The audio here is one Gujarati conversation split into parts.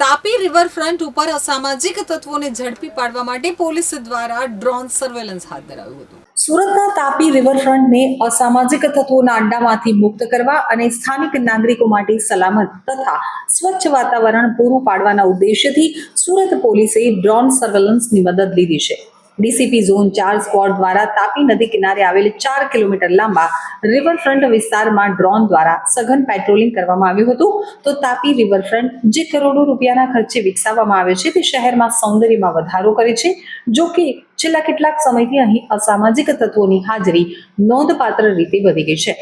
તાપી રિવરફ્રન્ટ ઉપર અસામાજિક તત્વોને ઝડપી પાડવા માટે પોલીસ દ્વારા ડ્રોન સર્વેલન્સ હાથ ધરાયું હતું. સુરતના તાપી રિવરફ્રન્ટને અસામાજિક તત્વોના અડ્ડામાંથી મુક્ત કરવા અને સ્થાનિક નાગરિકો માટે સલામત તથા સ્વચ્છ વાતાવરણ પૂરું પાડવાના ઉદ્દેશ્યથી સુરત પોલીસે ડ્રોન સર્વેલન્સની મદદ લીધી છે. ડીસીપી ઝોન ચાર સ્ક્વોડ દ્વારા તાપી નદી કિનારે આવેલ ચાર કિલોમીટર લાંબા રિવરફ્રન્ટ વિસ્તારમાં ડ્રોન દ્વારા સઘન પેટ્રોલિંગ કરવામાં આવ્યું હતું. તો તાપી રિવરફ્રન્ટ જે કરોડો રૂપિયાના ખર્ચે વિકસાવવામાં આવે છે તે શહેરમાં સૌંદર્યમાં વધારો કરે છે. જો કે છેલ્લા કેટલાક સમયથી અહીં અસામાજિક તત્વોની હાજરી નોંધપાત્ર રીતે વધી ગઈ છે,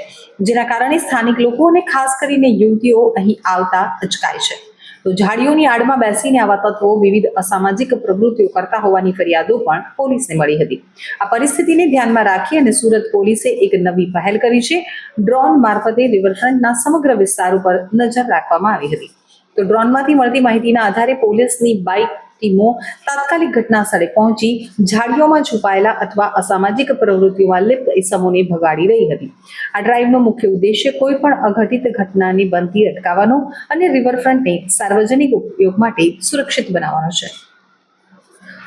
જેના કારણે સ્થાનિક લોકો અને ખાસ કરીને યુવતીઓ અહીં આવતા અચકાય છે. તો ઝાડીઓની આડમાં બેસીને આવા તત્વો વિવિધ અસામાજિક પ્રવૃત્તિઓ કરતા હોવાની ફરિયાદો પણ પોલીસને મળી હતી. આ પરિસ્થિતિને ધ્યાનમાં રાખી અને સુરત પોલીસે એક નવી પહેલ કરી છે. ડ્રોન મારફતે રિવરફ્રન્ટના સમગ્ર વિસ્તાર ઉપર નજર રાખવામાં આવી હતી. તો ડ્રોનમાંથી મળતી માહિતીના આધારે પોલીસની બાઇક ટીમો તાત્કાલિક ઘટના સ્થળે પહોંચી ઝાડીઓમાં છુપાયેલા અથવા અસામાજિક પ્રવૃત્તિઓમાં લિપ્ત ઇસમોને ભગાડી રહી હતી. આ ડ્રાઈવનો મુખ્ય ઉદ્દેશ્ય કોઈ પણ અઘટિત ઘટનાની બનતી અટકાવવાનો અને રિવરફ્રન્ટને સાર્વજનિક ઉપયોગ માટે સુરક્ષિત બનાવવાનો છે.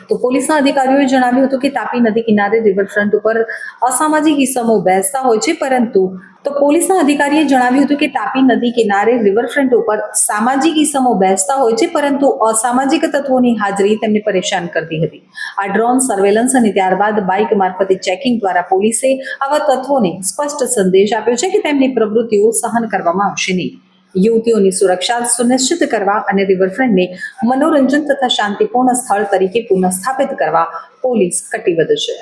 તો પોલીસના અધિકારીઓએ જણાવ્યું હતું કે તાપી નદી કિનારે રિવરફ્રન્ટ ઉપર અસામાજિક ઇસમો બેસતા હોય છે, પરંતુ તો પોલીસના અધિકારીએ જણાવ્યું હતું કે તાપી નદી કિનારે રિવરફ્રન્ટ ઉપર સામાજિક ઇસમો બેસતા હોય છે, પરંતુ અસામાજિક તત્વોની હાજરી તેમને પરેશાન કરતી હતી. આ ડ્રોન સર્વેલન્સ અને ત્યારબાદ બાઇક મારફતે ચેકિંગ દ્વારા પોલીસે આવા તત્વોને સ્પષ્ટ સંદેશ આપ્યો છે કે તેમની પ્રવૃત્તિઓ સહન કરવામાં આવશે નહીં. યુવતીઓની સુરક્ષા સુનિશ્ચિત કરવા અને રિવરફ્રન્ટને મનોરંજન તથા શાંતિપૂર્ણ સ્થળ તરીકે પુનઃસ્થાપિત કરવા પોલીસ કટિબદ્ધ છે.